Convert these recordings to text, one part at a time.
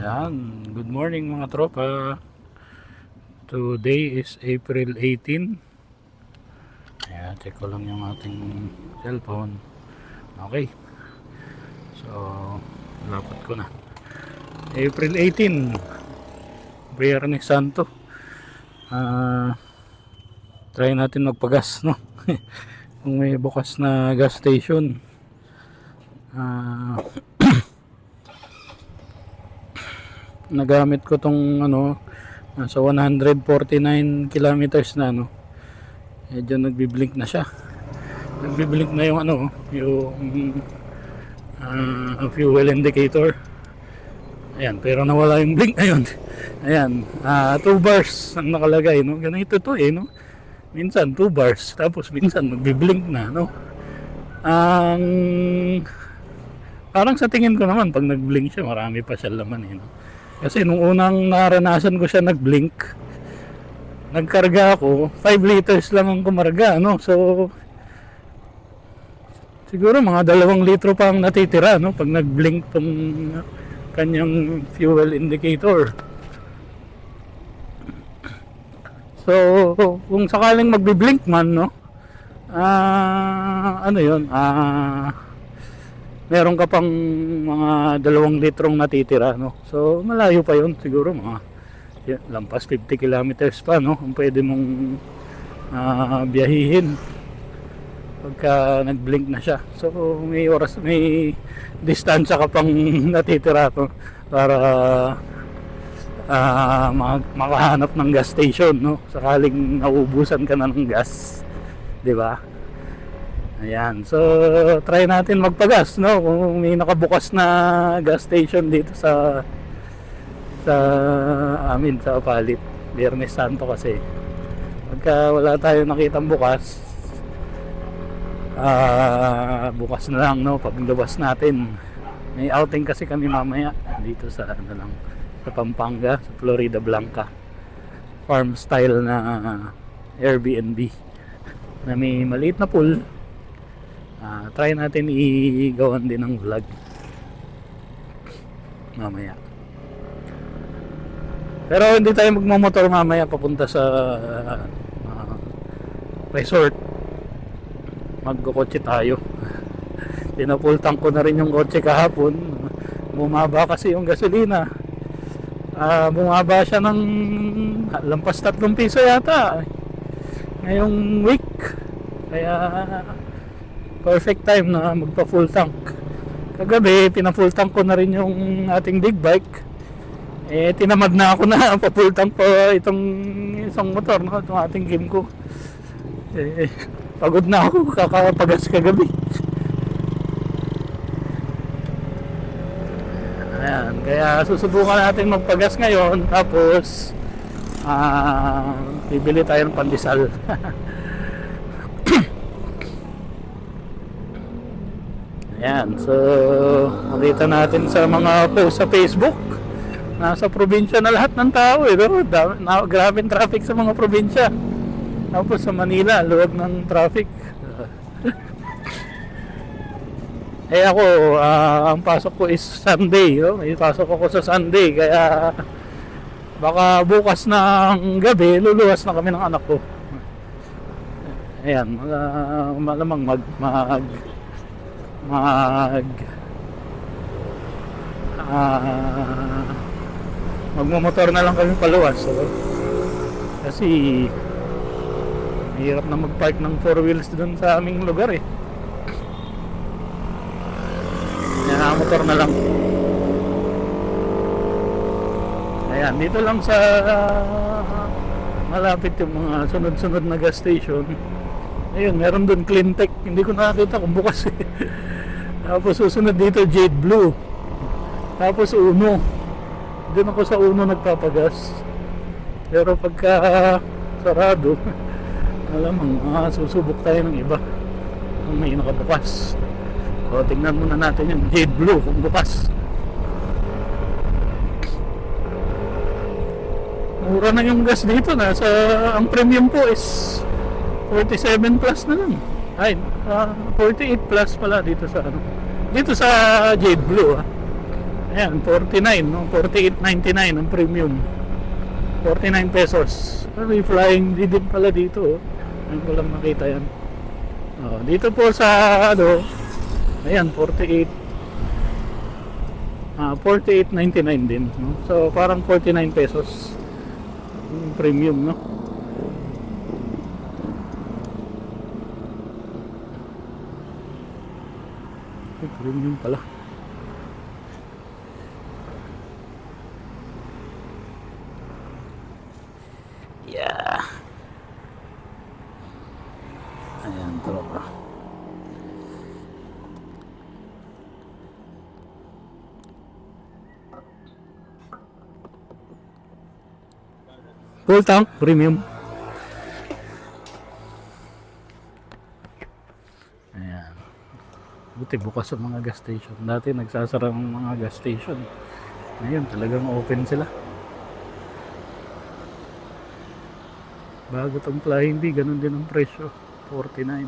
Yan, good morning mga tropa. Today is April 18. Ayan, check ko lang yung ating cellphone. Okay. So, lapot ko na. April 18. Biyernes Santo. Ah, try natin magpagas, no? Kung may bukas na gas station. Ah, nagamit ko tong ano nasa 149 kilometers na ano medyo nagbi-blink na siya. Nagbi-blink na yung ano yung ah, fuel indicator. Ayan pero nawala yung blink ngayon ayan 2 bars ang nakalagay no? Ganito to eh no? Minsan 2 bars tapos minsan nagbi-blink na no? Ang parang sa tingin ko naman pag nag-blink siya marami pa siya laman eh no kasi nung unang naranasan ko siya nag-blink, nagkarga ako, 5 liters lang ang kumarga, no? So, siguro mga dalawang litro pa ang natitira, no? Pag nag-blink tong kanyang fuel indicator. So, kung sakaling magbi-blink man, no? Ah, ano yun? Ah, meron ka pang mga dalawang litrong natitira no? So malayo pa yun siguro mga lampas 50 kilometers pa no? Kung pwede mong ah, biyahihin pagka nag-blink na siya. So may oras may distansya ka pang natitira to para mag- makahanap ng gas station no? Sakaling naubusan ka na ng gas di ba Ayan. So, try natin magpagas, no? Kung may nakabukas na gas station dito sa sa amin sa Palit. Biyernes Santo kasi. Pagka wala tayo nakitang bukas, ah bukas na lang, no? Paglabas natin. May outing kasi kami mamaya dito sa ano lang sa Pampanga, sa Florida Blanca. Farm style na Airbnb na may maliit na pool Ah, try natin i-gawan din ng vlog mamaya. Pero hindi tayo magmamotor mamaya papunta sa ah, resort. Magkukotse tayo. Pinapultang ko na rin yung kotse kahapon. Bumaba kasi yung gasolina. Ah, bumaba siya ng lampas 3 piso yata. Ngayong week. Kaya perfect time na magpa full tank. Kagabi pina full tank ko na rin yung ating big bike. Eh tinamad na ako na pa full tank pa itong isang motor no? Itong ating game ko. Eh pagod na ako kakapagas kagabi. Ayan kaya susubukan natin magpagas ngayon tapos ah bibili tayo ng pandesal Ayan, so makita natin sa mga post sa Facebook. Nasa probinsya na lahat ng tao eh. No? Dami, na, traffic sa mga probinsya. Tapos sa Manila, luwag ng traffic. eh ako, ah, ang pasok ko is Sunday. No? May pasok ako sa Sunday. Kaya baka bukas ng gabi, luluwas na kami ng anak ko. Ayan, uh, malamang mag, mag mag ah magmamotor na lang kami paluwas so, kasi mahirap na mag-park ng four wheels dun sa aming lugar eh. Yan motor na lang. Ayan dito lang sa malapit yung mga sunod-sunod na gas station ayun meron dun Cleantech hindi ko nakakita kung bukas eh tapos susunod dito Jade Blue. Tapos Uno. Doon ako sa Uno nagpapagas. Pero pagka sarado, alamang ah, susubok tayo ng iba. Kung may nakabukas. So tingnan muna natin yung Jade Blue kung bukas. Mura na yung gas dito na sa ang premium po is 47 plus na lang. Ay, ah, 48 plus pala dito sa ano. Dito sa Jade Blue ah. Ayan, 49, no? 48.99 ang premium. 49 pesos. Ah, May flying din pala dito. Oh. Ngayon ko lang makita yan. Oh, dito po sa ano, ayan, 48 ah 48.99 din. No? So parang 49 pesos. Premium, no? Premium pala. Yeah. Ayan, tropa. Full tank, premium. Buti bukas ang mga gas station. Dati nagsasara ang mga gas station. Ngayon talagang open sila. Bago tong flying bee, ganun din ang presyo. 49.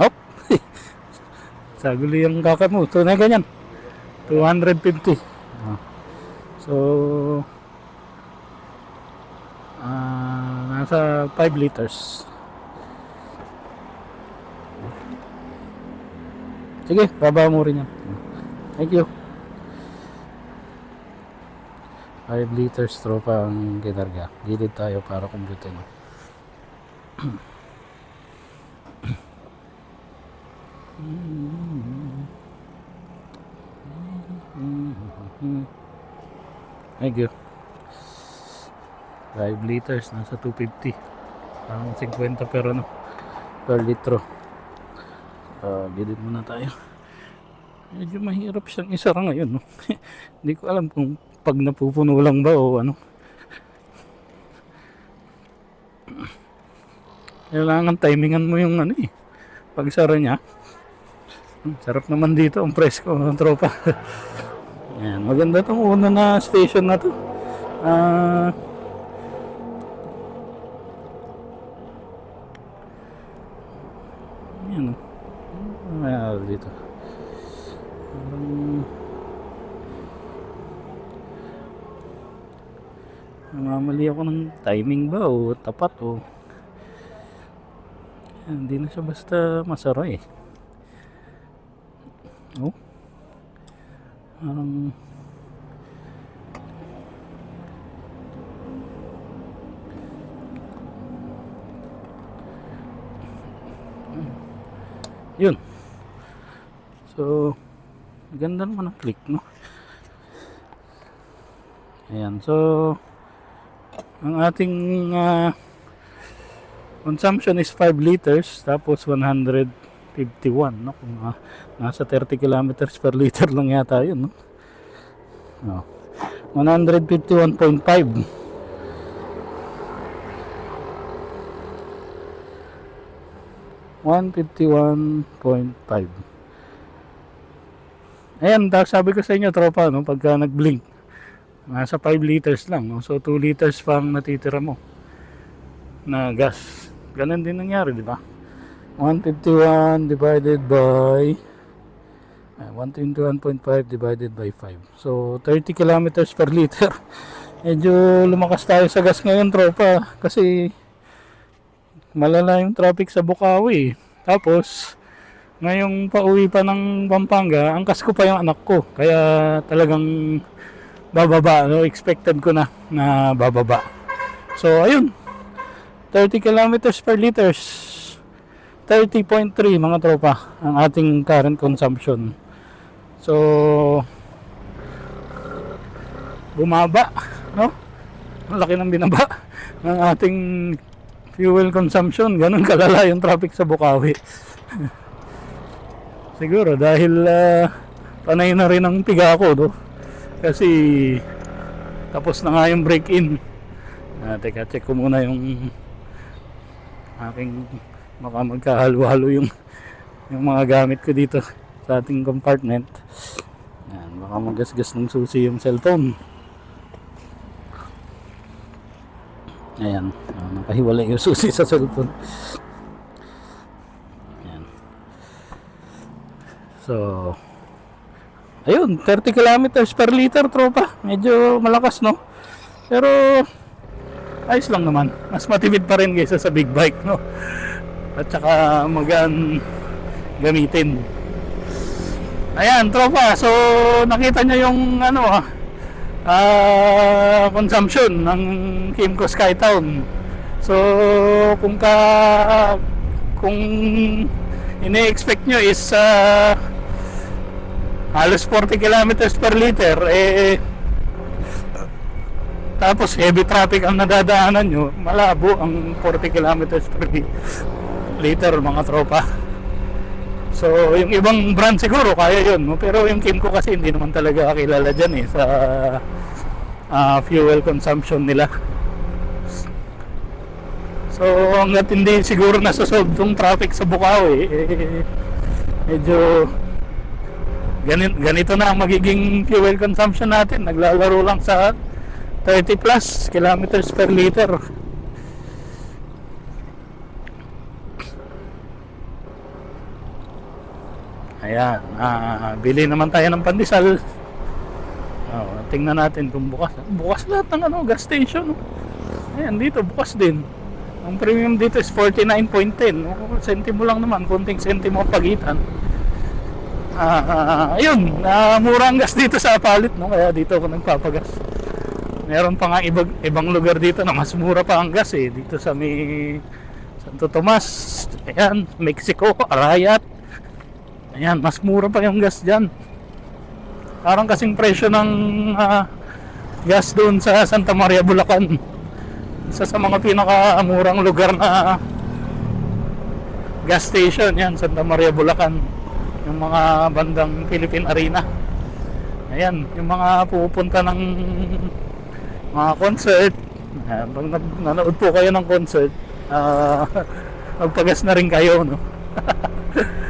Hop! Saguli yung kaka mo. Na ganyan. 250. So, ah nasa 5 liters. Sige, baba mo rin yan. Thank you. 5 liters tropa ang ginarga. Gilid tayo para kumputin. Thank you. 5 liters, nasa 250. Parang 50 per ano, per litro. Uh, gilid muna tayo. Medyo mahirap siyang isara ngayon. No? Hindi ko alam kung pag napupuno lang ba o ano. Kailangan timingan mo yung ano eh. Pagsara niya. Sarap naman dito ang presko ng tropa. Ayan, maganda tong una na station na to. Ah... Yan o. Ano mayroon dito? Um, namamali ako ng timing ba o tapat o hindi na siya basta masara eh. Oh. Parang Yun. So, ganda naman ang click, no? Ayan. So, ang ating ah, consumption is 5 liters, tapos 151, no? Kung ah, nasa 30 kilometers per liter lang yata yun, no? Oh. 151.5 151.5 Ayan, sabi ko sa inyo tropa, no, pagka nag-blink, nasa 5 liters lang, no? so 2 liters pang natitira mo na gas. Ganun din nangyari, di ba? 151 divided by ah, 121.5 divided by 5. So 30 kilometers per liter. Medyo lumakas tayo sa gas ngayon, tropa, kasi malala yung traffic sa Bukawi. Tapos, ngayong pauwi pa ng Pampanga, angkas ko pa yung anak ko. Kaya talagang bababa, no? expected ko na na bababa. So, ayun. 30 kilometers per liters. 30.3 mga tropa ang ating current consumption. So, bumaba, no? Ang laki ng binaba ng ating fuel consumption. Ganun kalala yung traffic sa Bukawi. Siguro dahil ah, panay na rin ang tiga ko, no? Kasi tapos na nga yung break-in. Ah, teka, check ko muna yung aking baka magkahalo-halo yung yung mga gamit ko dito sa ating compartment. Yan, baka magasgas ng susi yung cellphone. Ayan, ah, nakahiwalay yung susi sa cellphone. Ayan. So, ayun, 30 kilometers per liter tropa. Medyo malakas no. Pero, ayos lang naman. Mas matipid pa rin kaysa sa big bike no. At saka magaan gamitin. Ayan, tropa. So, nakita nyo yung ano ah, ah, consumption ng Kimco Skytown. So, kung ka kung ini-expect nyo is ah, halos 40 kilometers per liter eh tapos heavy traffic ang nadadaanan nyo malabo ang 40 kilometers per liter mga tropa. So yung ibang brand siguro kaya yun pero yung Kimco kasi hindi naman talaga kilala dyan eh sa ah, fuel consumption nila. So hanggat hindi siguro nasosolve yung traffic sa Bukawi eh, medyo ganito, ganito na ang magiging fuel consumption natin. Naglalaro lang sa 30 plus kilometers per liter ayan. Ah, bili naman tayo ng pandesal. Oh, tingnan natin kung bukas. Bukas lahat ng ano, gas station. Ayan dito bukas din. Ang premium dito is 49.10 oh, sentimo lang naman konting sentimo ang pagitan. Ah, ah, ayun, ah, mura ang gas dito sa Apalit, no? Kaya dito ako nagpapagas. Meron pa nga ibang, ibang lugar dito na mas mura pa ang gas eh. Dito sa may Santo Tomas, ayan, Mexico, Arayat. Ayan, mas mura pa yung gas dyan. Parang kasing presyo ng ah, gas doon sa Santa Maria, Bulacan. Isa sa mga pinakamurang lugar na gas station yan, Santa Maria, Bulacan yung mga bandang Philippine Arena ayan yung mga pupunta ng mga concert ayan, pag nanood po kayo ng concert ah, magpagas na rin kayo no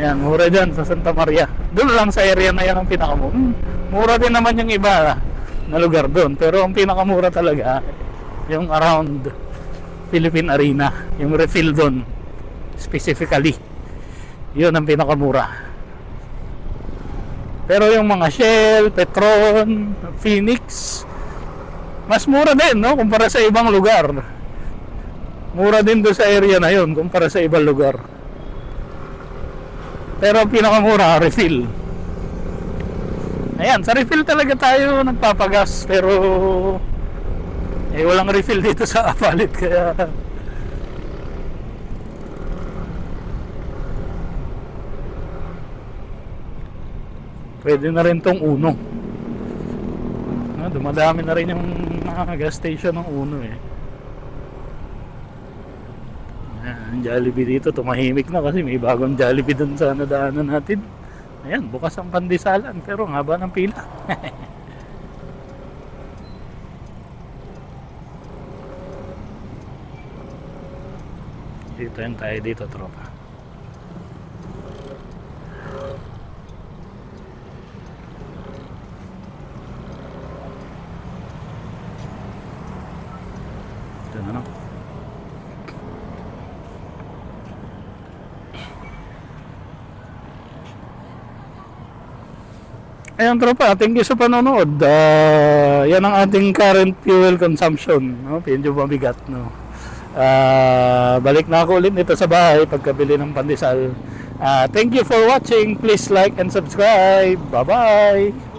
ayan mura dyan sa Santa Maria. Doon lang sa area na yan ang pinakamura. Hmm, mura din naman yung iba na lugar doon. Pero ang pinakamura talaga yung around Philippine Arena yung refill doon specifically. Yun ang pinakamura. Pero yung mga Shell, Petron, Phoenix mas mura din no kumpara sa ibang lugar. Mura din do sa area na yun kumpara sa ibang lugar pero pinakamura refill. Ayan sa refill talaga tayo nagpapagas pero eh walang refill dito sa Apalit kaya pwede na rin tong uno. Ah, dumadami na rin yung mga gas station ng uno eh Ayan, Jollibee dito tumahimik na kasi may bagong Jollibee dun sa nadaanan natin. Ayan bukas ang pandisalan pero ang haba ng pila. Dito tayo dito tropa Ito na no. Ayan tropa, thank you sa panonood. Ah, yan ang ating current fuel consumption. No? Medyo mabigat. No? Ah, balik na ako ulit dito sa bahay pagkabili ng pandesal. Ah, thank you for watching. Please like and subscribe. Bye-bye.